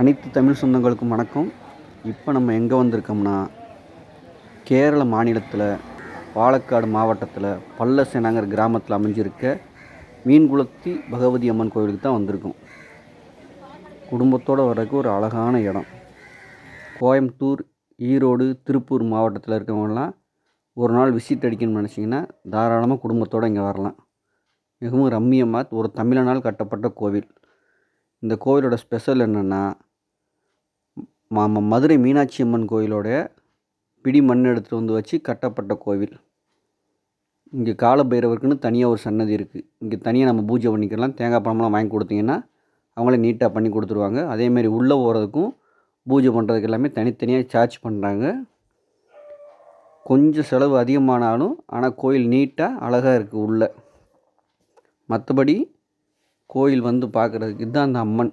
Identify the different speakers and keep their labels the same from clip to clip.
Speaker 1: அனைத்து தமிழ் சொந்தங்களுக்கும் வணக்கம். இப்போ நம்ம எங்கே வந்திருக்கோம்னா கேரள மாநிலத்தில் பாலக்காடு மாவட்டத்தில் பல்லசேனாங்கிற கிராமத்தில் அமைஞ்சிருக்க மீன்குளத்தி பகவதி அம்மன் கோவிலுக்கு தான் வந்திருக்கோம். குடும்பத்தோடு வர்றதுக்கு ஒரு அழகான இடம். கோயம்புத்தூர் ஈரோடு திருப்பூர் மாவட்டத்தில் இருக்கவங்கலாம் ஒரு நாள் விசிட் அடிக்கணும்னு நினச்சிங்கன்னா தாராளமாக குடும்பத்தோடு இங்கே வரலாம். மிகவும் ரம்மியமாக ஒரு தமிழனால் கட்டப்பட்ட கோவில். இந்த கோவிலோட ஸ்பெஷல் என்னென்னா மதுரை மீனாட்சி அம்மன் கோயிலோடைய பிடி மண் எடுத்துகிட்டு வந்து வச்சு கட்டப்பட்ட கோவில். இங்கே காலபைரவருக்குன்னு தனியாக ஒரு சன்னதி இருக்குது இங்கே தனியாக நம்ம பூஜை பண்ணிக்கலாம். தேங்காய் பழம்லாம் வாங்கி கொடுத்தீங்கன்னா அவங்களே நீட்டாக பண்ணி கொடுத்துருவாங்க. அதேமாரி உள்ளே போகிறதுக்கும் பூஜை பண்ணுறதுக்கு எல்லாமே தனித்தனியாக சார்ஜ் பண்ணுறாங்க கொஞ்சம் செலவு அதிகமானாலும் ஆனால் கோயில் நீட்டாக அழகாக இருக்குது உள்ளே. மற்றபடி கோயில் வந்து பார்க்குறதுக்கு இதுதான் அந்த அம்மன்.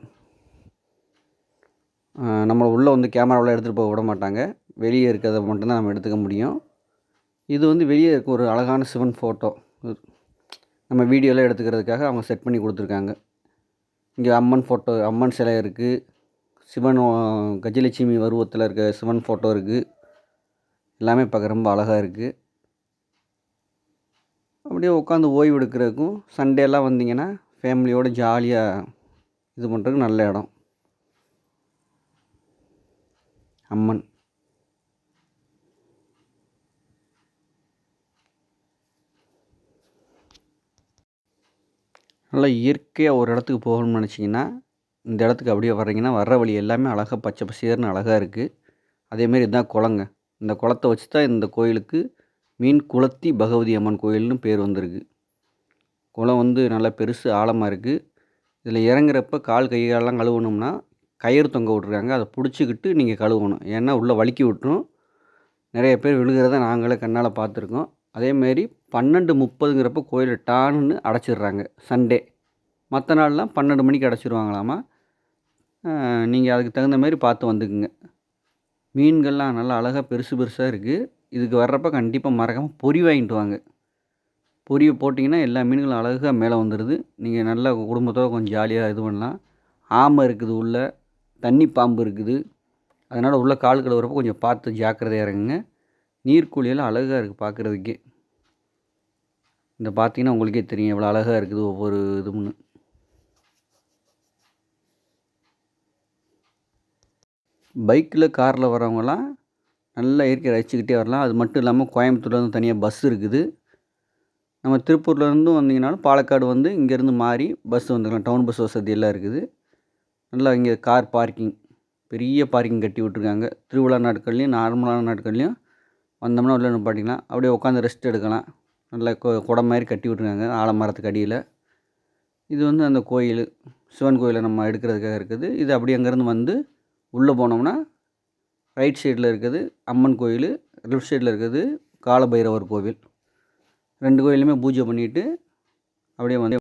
Speaker 1: நம்மளை உள்ளே வந்து கேமராவில் எடுத்துகிட்டு போக விட மாட்டாங்க வெளியே இருக்கிறத மட்டும்தான் நம்ம எடுத்துக்க முடியும். இது வந்து வெளியே இருக்க ஒரு அழகான சிவன் ஃபோட்டோ நம்ம வீடியோலாம் எடுத்துக்கிறதுக்காக அவங்க செட் பண்ணி கொடுத்துருக்காங்க. இங்கே அம்மன் ஃபோட்டோ அம்மன் சிலை இருக்குது சிவன் கஜலட்சுமி பருவத்தில் இருக்க சிவன் ஃபோட்டோ இருக்குது எல்லாமே பார்க்க ரொம்ப அழகாக இருக்குது அப்படியே உட்காந்து ஓய்வு எடுக்கிறதுக்கும் சண்டேலாம் வந்தீங்கன்னா ஃபேமிலியோடு ஜாலியாக இது பண்ணுறதுக்கு நல்ல இடம். அம்மன். நல்லா இயற்கையாக ஒரு இடத்துக்கு போகணும்னு நினச்சிங்கன்னா இந்த இடத்துக்கு அப்படியே வர்றீங்கன்னா வர்ற வழி எல்லாமே அழகாக பச்சை பசேர்னு அழகாக இருக்குது அதேமாரி இதுதான் குளங்க. இந்த குளத்தை வச்சு தான் இந்த கோயிலுக்கு மீன் குளத்தி பகவதி அம்மன் கோயில்னு பேர் வந்திருக்கு. குளம் வந்து நல்லா பெருசு ஆழமாக இருக்குது இதில் இறங்குறப்ப கால் கைகாலெலாம் கழுவணும்னா கயிறு தொங்க விட்ருக்காங்க அதை பிடிச்சிக்கிட்டு நீங்கள் கழுவணும். ஏன்னா உள்ளே வழுக்கி விட்டுரும். நிறைய பேர் விழுகிறத நாங்களே கண்ணால் பார்த்துருக்கோம். அதேமாரி பன்னெண்டு முப்பதுங்கிறப்ப கோயில் டான்னு அடைச்சிடுறாங்க. சண்டே. மற்ற நாள்லாம் பன்னெண்டு மணிக்கு அடைச்சிருவாங்களாமா? நீங்கள் அதுக்கு தகுந்த மாதிரி பார்த்து வந்துக்குங்க. மீன்கள்லாம் நல்லா அழகாக பெருசு பெருசாக இருக்குது இதுக்கு வர்றப்ப கண்டிப்பாக மறக்காமல் பொரி வாங்கிட்டு வாங்க. பொரிய போட்டிங்கன்னா எல்லா மீன்களும் அழகாக மேலே வந்துடுது நீங்கள் நல்லா குடும்பத்தோடு கொஞ்சம் ஜாலியாக இது பண்ணலாம். ஆமை இருக்குது உள்ளே. தண்ணி பாம்பு இருக்குது. அதனால் உள்ளே கால் வரப்போ கொஞ்சம் பார்த்து ஜாக்கிரதையாக இறங்குங்க நீர்க்குழியெல்லாம் அழகாக இருக்குது பார்க்குறதுக்கே. இந்த பார்த்தீங்கன்னா உங்களுக்கே தெரியும் எவ்வளோ அழகாக இருக்குது ஒவ்வொரு இதும்னு பைக்கில் காரில் வரவங்களாம் நல்லா இயற்கை ரசிச்சுக்கிட்டே வரலாம். அது மட்டும் இல்லாமல் கோயம்புத்தூர்லேருந்து தனியாக பஸ் இருக்குது. நம்ம திருப்பூர்லேருந்தும் வந்தீங்கனாலும் பாலக்காடு வந்து இங்கேருந்து மாறி பஸ் வந்துக்கலாம் டவுன் பஸ் வசதி எல்லாம் இருக்குது. நல்லா இங்கே கார் பார்க்கிங் பெரிய பார்க்கிங் கட்டி விட்ருக்காங்க திருவிழா நாட்கள்லேயும் நார்மலான நாட்கள்லேயும் வந்தோம்னா உள்ள நிப்பாட்டிக்கலாம் அப்படியே உட்காந்து ரெஸ்ட் எடுக்கலாம். நல்லா கொ குடம் மாதிரி கட்டி விட்ருக்காங்க ஆலமரத்துக்கு அடியில். இது வந்து அந்த கோயில் சிவன் கோயிலை நம்ம எடுக்கிறதுக்காக இருக்குது. இது அப்படியே அங்கேருந்து வந்து உள்ளே போனோம்னா ரைட் சைடில் இருக்குது அம்மன் கோயில் லெஃப்ட் சைடில் இருக்குது காலபைரவர் கோவில். ரெண்டு கோயிலுமே பூஜை பண்ணிவிட்டு அப்படியே வந்து